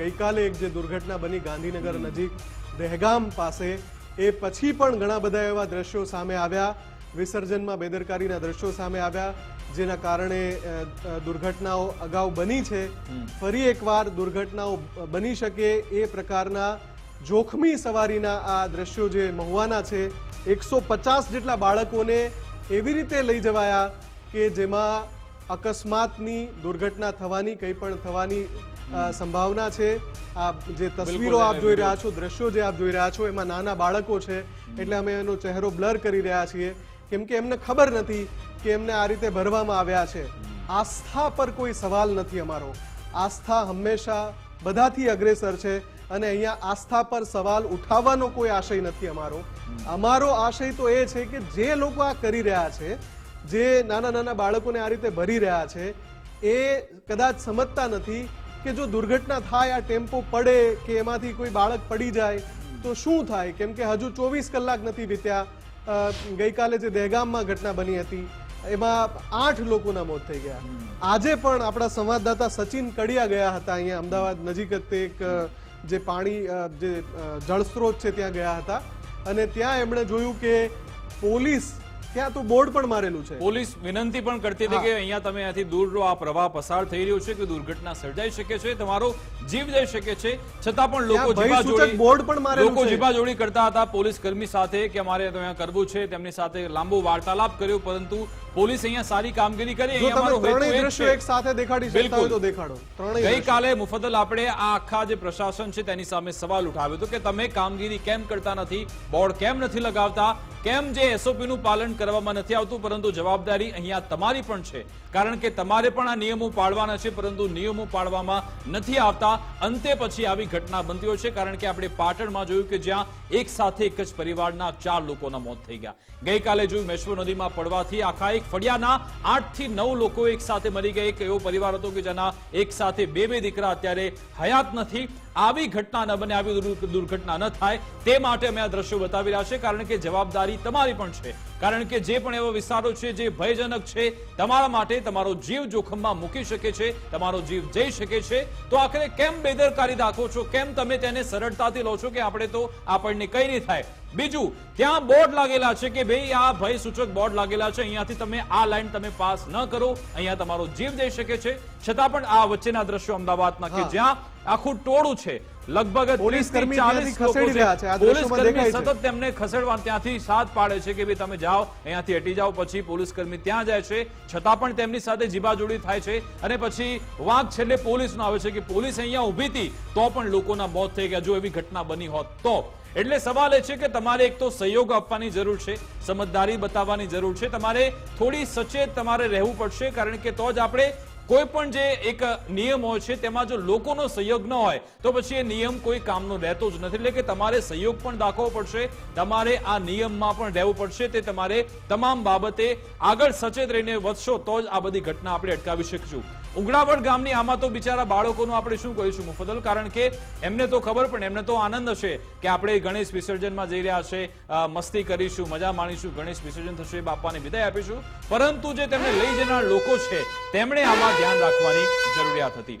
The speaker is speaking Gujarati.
ગઈકાલે એક જે દુર્ઘટના બની ગાંધીનગર નજીક દહેગામ પાસે એ પછી પણ ઘણા બધા એવા દ્રશ્યો સામે આવ્યા. વિસર્જનમાં બેદરકારીના દ્રશ્યો સામે આવ્યા જેના કારણે દુર્ઘટનાઓ અગાઉ બની છે. ફરી એકવાર દુર્ઘટનાઓ બની શકે એ પ્રકારના જોખમી સવારીના આ દ્રશ્યો જે મહુવાના છે એકસો પચાસ જેટલા બાળકોને એવી રીતે લઈ જવાયા કે જેમાં અકસ્માતની દુર્ઘટના થવાની કંઈ પણ થવાની સંભાવના છે. આ જે તસવીરો આપ જોઈ રહ્યા છો દ્રશ્યો જે આપ જોઈ રહ્યા છો એમાં નાના બાળકો છે એટલે અમે એનો ચહેરો બ્લર કરી રહ્યા છીએ. કેમ કે એમને ખબર નથી કે એમને આ રીતે ભરવામાં આવ્યા છે. આસ્થા પર કોઈ સવાલ નથી અમારો. આસ્થા હંમેશા બધાથી અગ્રેસર છે અને અહીંયા આસ્થા પર સવાલ ઉઠાવવાનો કોઈ આશય નથી અમારો. અમારો આશય તો એ છે કે જે લોકો આ કરી રહ્યા છે જે નાના નાના બાળકોને આ રીતે ભરી રહ્યા છે એ કદાચ સમજતા નથી કે જો દુર્ઘટના થાય, આ ટેમ્પો પડે કે એમાંથી કોઈ બાળક પડી જાય, તો શું થાય? કેમ કે હજુ ચોવીસ કલાક નથી વીત્યા. ગઈકાલે જે દહેગામમાં ઘટના બની હતી, એમાં આઠ લોકોના મોત થઈ ગયા. આજે પણ આપણા સંવાદદાતા સચિન કડિયા ગયા હતા અહીંયા, અમદાવાદ નજીક જ એક, જે પાણી જે જળસ્ત્રોત છે ત્યાં ગયા હતા. અને ત્યાં એમણે જોયું કે પોલીસ ત્યાં તો બોર્ડ પણ મારેલું છે. પોલીસ વિનંતી પણ કરતી હતી કે અહીંયા તમે અહીંથી દૂર રહો. આ પ્રવાહ પસાર થઈ રહ્યો છે કે દુર્ઘટના સર્જાઈ શકે છે? તમારો જીવ જઈ શકે છે. છતાં પણ લોકો જીવાજોડી- બોર્ડ પણ મારેલું લોકો. જીવાજોડી કરતા હતા પોલીસ કર્મી સાથે કે અમારે અહીંયા કરવું છે. તેમની સાથે લાંબો વાર્તાલાપ કર્યો પરંતુ પોલીસ અહીંયા સારી કામગીરી કરી. દ્રશ્યો એક સાથે દેખાડી શકતા હોય તો દેખાડો. ત્રણેય ગઈકાલે મુફદ્દલ આપણે આ આખા જે પ્રશાસન છે તેની સામે સવાલ ઉઠાવ્યો હતો કે તમે કામગીરી કેમ કરતા નથી? બોર્ડ કેમ નથી લગાવતા? કેમ જે એસઓપી નું પાલન કરવામાં નથી આવતું, પરંતુ જવાબદારી અહીંયા તમારી પણ છે. કારણ કે તમારે પણ આ નિયમો પાળવાના છે, પરંતુ નિયમો પાળવામાં નથી આવતા. અંતે પછી આવી ઘટના બનતી હોય છે, કારણ કે આપણે પાટણમાં જોયું કે જ્યાં એક સાથે એક જ પરિવારના ચાર લોકોના મોત થઈ ગયા. ગઈકાલે જોયું મેશ્વો નદીમાં પડવાથી આખા એક ફળિયાના આઠથી નવ લોકો એક સાથે મરી ગયા. એક એવો પરિવાર હતો કે જેના એક સાથે બે બે દીકરા અત્યારે હયાત નથી. આવી ઘટના ન બને, આવી દુર્ઘટના ન થાય, તે માટે અમે આ દ્રશ્યો બતાવી રહ્યા છે કારણ કે જવાબદારી તમારી પણ છે. કારણ કે જે પણ એવા વિસ્તારો છે જે ભયજનક છે તમારા માટે તમારો જીવ જોખમમાં મૂકી શકે છે તમારો જીવ જઈ શકે છે. તો આખરે કેમ બેદરકારી રાખો છો? કેમ તમે તેને સરળતાથી લો છો કે આપણે તો આપણને કઈ નહીં થાય? બીજું ત્યાં બોર્ડ લાગેલા છે કે ભાઈ આ ભય સૂચક બોર્ડ લાગેલા છે અહીંયાથી તમે આ લાઈન તમે પાસ ન કરો અહીંયા તમારો જીવ જઈ શકે છે. છતાં પણ આ વચ્ચેના દ્રશ્યો અમદાવાદના કે જ્યાં આખું ટોળું છે. લગભગ પોલીસ 30 થી કર્મી 40 ત્યાંથી લોકો છે. રહ્યા છે. આ પોલીસ કર્મી સતત તેમને ખસેડવા ત્યાંથી સાથ પાડે છે કે ભાઈ તમે જાઓ અહીંયાથી હટી જાઓ પછી પોલીસ કર્મી ત્યાં જાય છે. છતાં પણ તેમની સાથે જીબાજોડી થાય છે અને પછી વાંક છેલ્લે પોલીસનો આવે છે કે પોલીસ અહીંયા ઊભી હતી તો પણ લોકોના મોત થઈ ગયા. જો એવી ઘટના બની હોત તો. એટલે સવાલ એ છે કે તમારે એક તો સહયોગ આપવાની જરૂર છે સમજદારી બતાવવાની જરૂર છે. તમારે થોડી સચેત તમારે રહેવું પડશે કારણ કે તો જ આપણે કોઈ પણ જે એક નિયમ હોય છે, તેમાં જો લોકોનો સહયોગ ન હોય, તો પછી એ નિયમ કોઈ કામનો રહેતો જ નથી. એટલે કે તમારે સહયોગ પણ દાખવવો પડશે, તમારે આ નિયમમાં પણ રહેવું પડશે, તે તમારે તમામ બાબતે આગળ સચેત રહીને વધશો, તો જ આ બધી ઘટના આપણે અટકાવી શકીશું. ઉગડાવડ ગામની આમાં તો બિચારા બાળકોનું આપણે શું કહીશું? મુફદલ કારણ કે એમને તો ખબર, પણ એમને તો આનંદ હશે કે આપણે ગણેશ વિસર્જનમાં જઈ રહ્યા છે મસ્તી કરીશું, મજા માણીશું, ગણેશ વિસર્જન થશે, બાપાને વિદાય આપીશું. પરંતુ જે તેમને લઈ જનાર લોકો છે, તેમણે આમાં ધ્યાન રાખવાની જરૂરિયાત હતી.